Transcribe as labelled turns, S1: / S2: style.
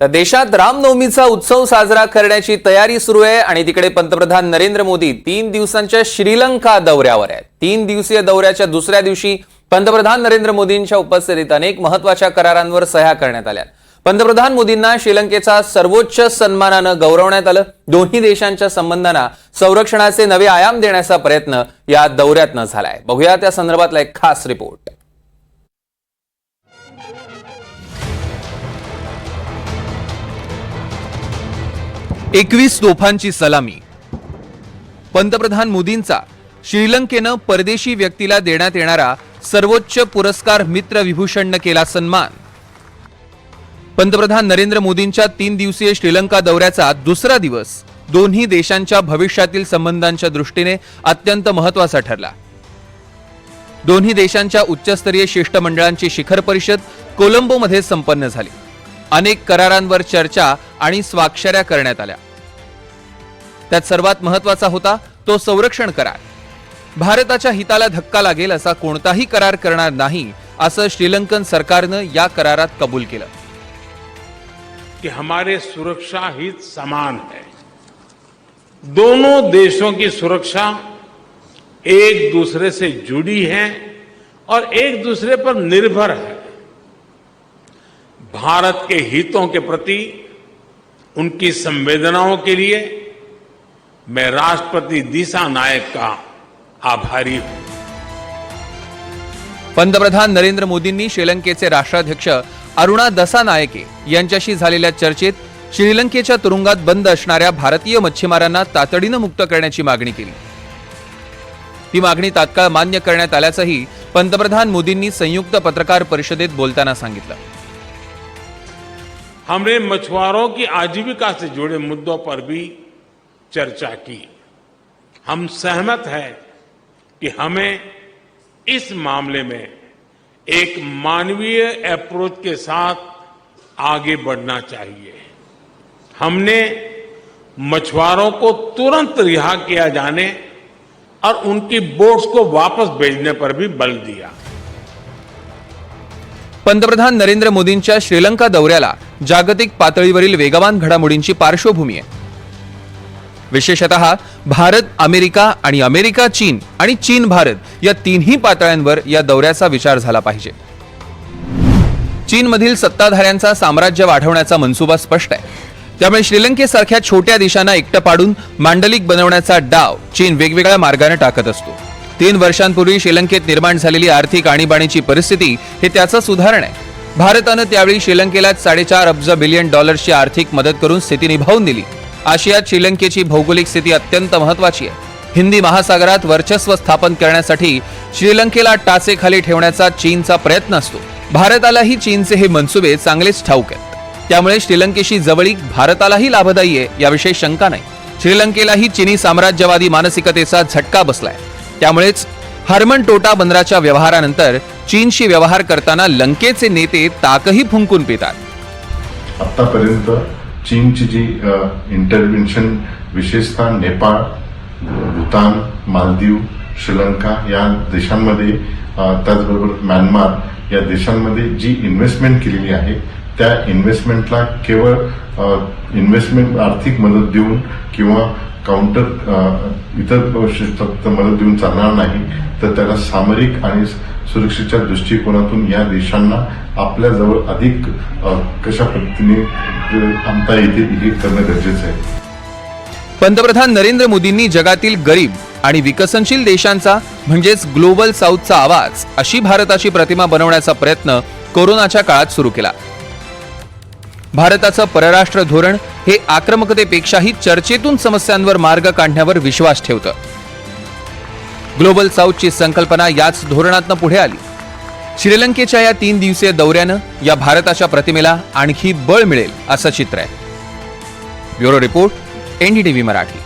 S1: तर देशात रामनवमीचा उत्सव साजरा करण्याची तयारी सुरू आहे आणि तिकडे पंतप्रधान नरेंद्र मोदी तीन दिवसांच्या श्रीलंका दौऱ्यावर आहेत. तीन दिवसीय दौऱ्याच्या दुसऱ्या दिवशी पंतप्रधान नरेंद्र मोदींच्या उपस्थितीत अनेक महत्त्वाच्या करारांवर सह्या करण्यात आल्या पंतप्रधान मोदींना श्रीलंकेचा सर्वोच्च सन्मानानं गौरवण्यात आलं. दोन्ही देशांच्या संबंधांना संरक्षणाचे नवे आयाम देण्याचा प्रयत्न या दौऱ्यातनं झालाय. बघूया त्या संदर्भातला एक खास रिपोर्ट. एकवीस तोफांची सलामी. पंतप्रधान मोदींचा श्रीलंकेनं परदेशी व्यक्तीला देण्यात येणारा सर्वोच्च पुरस्कार मित्र विभूषणनं केला सन्मान. पंतप्रधान नरेंद्र मोदींच्या तीन दिवसीय श्रीलंका दौऱ्याचा दुसरा दिवस दोन्ही देशांच्या भविष्यातील संबंधांच्या दृष्टीने अत्यंत महत्त्वाचा ठरला. दोन्ही देशांच्या उच्चस्तरीय शिष्टमंडळांची शिखर परिषद कोलंबोमध्ये संपन्न झाली. अनेक करारांवर चर्चा आणि स्वाक्षऱ्या करण्यात आल्या. त्यात सर्वात महत्त्वाचा होता तो संरक्षण करार. भारताच्या हिताला धक्का लागेल असा कोणताही करार करणार नाही असं श्रीलंकन सरकारनं या करारात कबूल केलं.
S2: कि हमारे सुरक्षा हित समान है। दोनों देशों की सुरक्षा एक दूसरे से जुड़ी है और एक दूसरे पर निर्भर है। भारत के हितों के प्रति उनकी संवेदनाओं के लिए मैं राष्ट्रपति दिशा नायक का आभारी हूं।
S1: पंतप्रधान नरेंद्र मोदींनी श्रीलंकेचे राष्ट्राध्यक्ष अरुणा दसानायके यांच्याशी झालेल्या चर्चेत श्रीलंकेच्या तुरुंगात बंद असणाऱ्या भारतीय मच्छीमारांना तातडीनं मुक्त करण्याची मागणी केली. ही मागणी तात्काळ मान्य करण्यात आल्याचंही पंतप्रधान मोदींनी संयुक्त पत्रकार परिषदेत बोलताना सांगितलं.
S2: हमने मछुआरों की आजीविका से जुड़े मुद्दों पर भी चर्चा की। हम सहमत हैं कि हमें इस मामले में एक मानवीय अप्रोच के साथ आगे बढ़ना चाहिए। हमने मछुआरों को तुरंत रिहा किया जाने और उनकी बोट्स को वापस भेजने पर भी बल दिया।
S1: पंतप्रधान नरेंद्र मोदींच्या श्रीलंका दौऱ्याला जागतिक पातळीवरील वेगवान घडामोडींची पार्श्वभूमी आहे. विशेषतः भारत अमेरिका आणि अमेरिका चीन आणि चीन भारत या तिन्ही पातळ्यांवर या दौऱ्याचा विचार झाला पाहिजे. चीनमधील सत्ताधाऱ्यांचा साम्राज्य वाढवण्याचा मनसुबा स्पष्ट आहे. त्यामुळे श्रीलंकेसारख्या छोट्या देशांना एकटं पाडून मांडलिक बनवण्याचा डाव चीन वेगवेगळ्या मार्गाने टाकत असतो. तीन वर्षांपूर्वी श्रीलंकेत निर्माण झालेली आर्थिक आणीबाणीची परिस्थिती हे त्याचंच उदाहरण आहे. भारतानं त्यावेळी श्रीलंकेला साडेचार अब्ज बिलियन डॉलर्सची आर्थिक मदत करून स्थिती निभावून दिली. आशियात श्रीलंकेची भौगोलिक स्थिती अत्यंत महत्वाची आहे. हिंदी महासागरात वर्चस्व स्थापन करण्यासाठी श्रीलंकेला टाचेखाली ठेवण्याचा चीनचा प्रयत्न असतो. भारतालाही चीनचे हे मनसुबे चांगलेच ठाऊक आहेत. त्यामुळे श्रीलंकेशी जवळीक भारतालाही लाभदायी आहे याविषयी शंका नाही. श्रीलंकेलाही चिनी साम्राज्यवादी मानसिकतेचा झटका बसलाय. त्यामुळेच हरमन टोटा बंदराच्या व्यवहारानंतर चीनशी व्यवहार करताना लंकेचे नेते ताकही फुंकून पितात.
S3: आतापर्यंत चीनची जी इंटरव्हेन्शन विशेषतः नेपाळ भूतान मालदीव श्रीलंका या देशांमध्ये त्याचबरोबर म्यानमार या देशांमध्ये जी इन्व्हेस्टमेंट केलेली आहे त्या इन्व्हेस्टमेंटला केवळ इन्व्हेस्टमेंट आर्थिक मदत देऊन किंवा काउंटर इतर फक्त मदत देऊन चालणार नाही तर त्याला सामरिक आणि सुरक्षेच्या दृष्टिकोनातून या देशांना आपल्याजवळ अधिक कशा पद्धतीने आणता येतील हे करणं गरजेचं आहे.
S1: पंतप्रधान नरेंद्र मोदींनी जगातील गरीब आणि विकसनशील देशांचा म्हणजेच ग्लोबल साऊथचा आवाज अशी भारताची प्रतिमा बनवण्याचा प्रयत्न कोरोनाच्या काळात सुरू केला. भारताचं परराष्ट्र धोरण हे आक्रमकतेपेक्षाही चर्चेतून समस्यांवर मार्ग काढण्यावर विश्वास ठेवतं. ग्लोबल साऊथची संकल्पना याच धोरणातनं पुढे आली. श्रीलंकेच्या या तीन दिवसीय दौऱ्यानं या भारताच्या प्रतिमेला आणखी बळ मिळेल असं चित्र आहे. Bureau report NDTV Marathi.